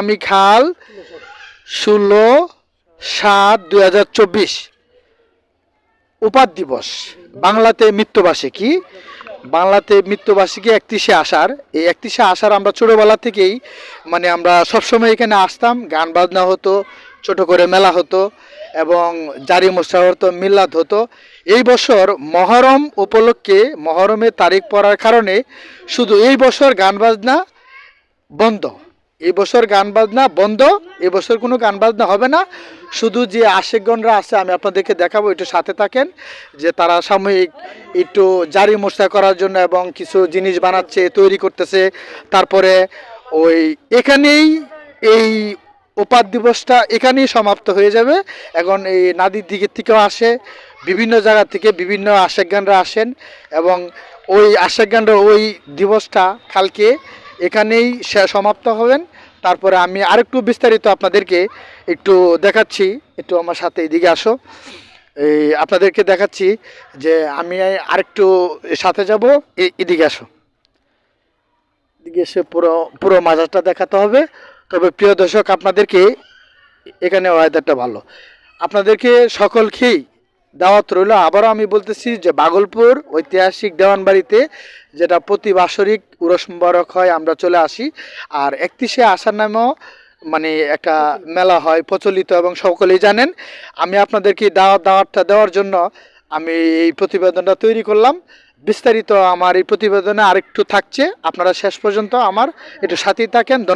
আমি খাল ষোলো সাত দুই হাজার চব্বিশ। উপাদ দিবস। বাংলাতে মৃত্যুবার্ষিকী। বাংলাতে মৃত্যুবার্ষিকী একত্রিশে আষাঢ়। এই একত্রিশে আষাঢ় আমরা ছোটোবেলা থেকেই মানে আমরা সবসময় এখানে আসতাম। গান বাজনা হতো, ছোট করে মেলা হতো এবং জারি মোসা হতো মিল্লাত হতো। এই বছর মহরম উপলক্ষে, মহরমের তারিখ পড়ার কারণে শুধু এই বছর গান বাজনা বন্ধ। এই বছর গান বাজনা বন্ধ, এবছর কোনো গান বাজনা হবে না। শুধু যে আশেকগণরা আছে, আমি আপনাদেরকে দেখাবো, একটু সাথে থাকেন, যে তারা সাময়িক একটু জারি মোর্চা করার জন্য এবং কিছু জিনিস বানাচ্ছে, তৈরি করতেছে। তারপরে ওই এখানেই এই উপাদ দিবসটা এখানেই সমাপ্ত হয়ে যাবে। এখন এই নাদির দিকের থেকেও আসে, বিভিন্ন জায়গা থেকে বিভিন্ন আশেকগানরা আসেন এবং ওই আশেকগানরা ওই দিবসটা কালকে এখানেই সমাপ্ত হবেন। তারপরে আমি আরেকটু বিস্তারিত আপনাদেরকে একটু দেখাচ্ছি। একটু আমার সাথে এদিকে আসো। এই আপনাদেরকে দেখাচ্ছি যে আমি আরেকটু সাথে যাব। এদিকে আসো। এদিকে এসে পুরো পুরো মাজারটা দেখাতে হবে। তবে প্রিয় দর্শক, আপনাদেরকে এখানে ওয়েদারটা ভালো। আপনাদেরকে সকল সকলকেই দাওয়াত রইল। আবারও আমি বলতেছি যে বাগলপুর ঐতিহাসিক দেওয়ানবাড়িতে যেটা প্রতি বাৎসরিক উরস মুবারক হয় আমরা চলে আসি। আর একত্রিশে আসার নামেও মানে একটা মেলা হয় প্রচলিত এবং সকলেই জানেন। আমি আপনাদেরকে দাওয়াত দাওয়াতটা দেওয়ার জন্য আমি এই প্রতিবেদনটা তৈরি করলাম। বিস্তারিত আমার এই প্রতিবেদনে আরেকটু থাকছে। আপনারা শেষ পর্যন্ত আমার একটু সাথেই থাকেন। ধন্যবাদ।